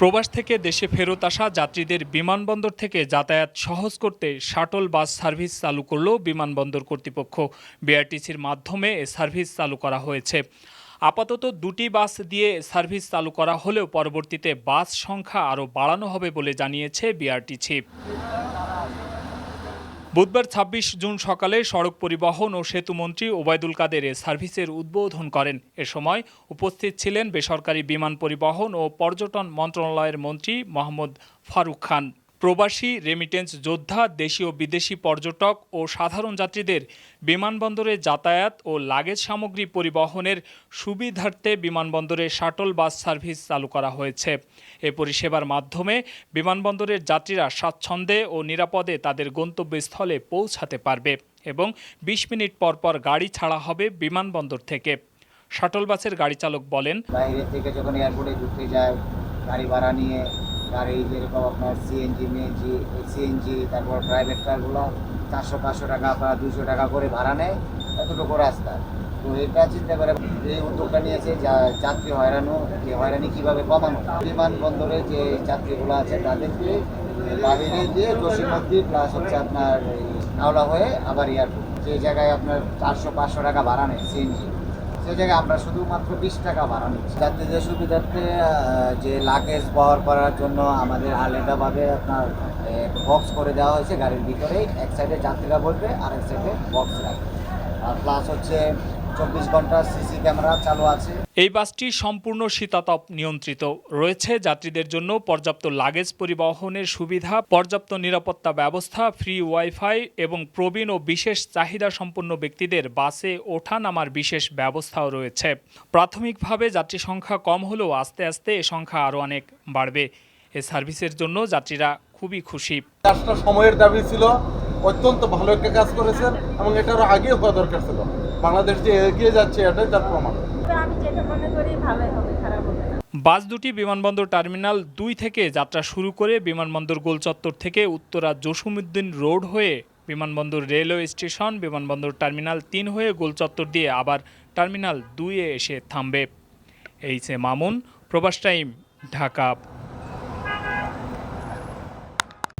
প্রবাস থেকে দেশে ফেরত আসা যাত্রীদের বিমানবন্দর থেকে যাতায়াত সহজ করতে শাটল বাস সার্ভিস চালু করল বিমানবন্দর কর্তৃপক্ষ। বিআরটিসির মাধ্যমে এ সার্ভিস চালু করা হয়েছে। আপাতত দুটি বাস দিয়ে সার্ভিস চালু করা হলেও পরবর্তীতে বাস সংখ্যা আরও বাড়ানো হবে বলে জানিয়েছে বিআরটিসি। বুধবার ছাব্বিশ জুন সকালে সড়ক পরিবহন ও সেতু মন্ত্রী ওবায়দুল কাদের এ সার্ভিসের উদ্বোধন করেন। এ সময় উপস্থিত ছিলেন বেসরকারি বিমান পরিবহন ও পর্যটন মন্ত্রণালয়ের মন্ত্রী মোহাম্মদ ফারুক খান। প্রবাসী রেমিটেন্স যোদ্ধা দেশীয় বিদেশি পর্যটক ও সাধারণ যাত্রীদের বিমানবন্দরে যাতায়াত ও লাগেজ সামগ্রী পরিবহনের সুবিধার্থে বিমানবন্দরে শাটল বাস সার্ভিস চালু করা হয়েছে। এ পরিষেবার মাধ্যমে বিমানবন্দরের যাত্রীরা স্বাচ্ছন্দ্যে ও নিরাপদে তাদের গন্তব্যস্থলে পৌঁছাতে পারবে এবং বিশ মিনিট পর পর গাড়ি ছাড়া হবে বিমানবন্দর থেকে। শাটল বাসের গাড়ি চালক বলেন, বাইরে থেকে যখন এয়ারপোর্টে ঢুকতে যায়, গাড়ি ভাড়া নিয়ে গাড়ি যেরকম আপনার সিএনজি মিএনজি সিএনজি তারপর প্রাইভেট কারগুলো চারশো, পাঁচশো টাকা বা দুশো টাকা করে ভাড়া নেয়, এতটুকু রাস্তা। তো এটা চিন্তা করে এই উদ্যোগটা নিয়েছে, যা যাত্রী হয়রানো যে হয়রানি কীভাবে কমানো? বিমানবন্দরে যে যাত্রীগুলো আছে তাদেরকে বাহিরে দিয়ে জসিমদ্দি প্লাস হচ্ছে আপনার হাওড়া হয়ে আবার এয়ারপোর্ট। যে জায়গায় আপনার চারশো, পাঁচশো টাকা ভাড়া নেয় সিএনজি সেই জায়গায় আমরা শুধুমাত্র বিশ টাকা ভাড়া নিচ্ছি। যাত্রীদের সুবিধার্থে যে লাগেজ বহর করার জন্য আমাদের আলাদাভাবে আপনার বক্স করে দেওয়া হয়েছে গাড়ির ভিতরেই। এক সাইডে যাত্রীরা বলবে আর এক সাইডে বক্স রাখবে। আর প্লাস হচ্ছে চব্বিশ ঘণ্টা সিসি ক্যামেরা চালু আছে। এই বাসটি সম্পূর্ণ শীতাতপ নিয়ন্ত্রিত। রয়েছে যাত্রীদের জন্য পর্যাপ্ত লাগেজ পরিবহনের সুবিধা পর্যাপ্ত নিরাপত্তা ব্যবস্থা ফ্রি ওয়াইফাই এবং প্রবীণ ও বিশেষ চাহিদা সম্পন্ন ব্যক্তিদের বাসে ওঠা নামার বিশেষ ব্যবস্থাও রয়েছে। প্রাথমিকভাবে যাত্রী সংখ্যা কম হলেও আস্তে আস্তে এ সংখ্যা আরও অনেক বাড়বে। এ সার্ভিসের জন্য যাত্রীরা খুবই খুশি। কাজটা সময়ের দাবি ছিল অত্যন্ত ভালো একটা কাজ করেছেন এবং এটারও আগে হওয়া দরকার ছিল। বাংলাদেশ যে এগিয়ে যাচ্ছে এটাই তার প্রমাণ। আমি যেটা মনে করি ভালোই হবে খারাপ হবে না। বাস দুটি বিমানবন্দর টার্মিনাল দুই থেকে যাত্রা শুরু করে বিমানবন্দর গোলচত্বর থেকে উত্তরা জসিমুদ্দিন রোড হয়ে বিমানবন্দর রেলওয়ে স্টেশন বিমানবন্দর টার্মিনাল তিন হয়ে গোলচত্বর দিয়ে আবার টার্মিনাল দুইয়ে এসে থামবে। এইচ এ মামুন প্রবাস টাইম ঢাকা।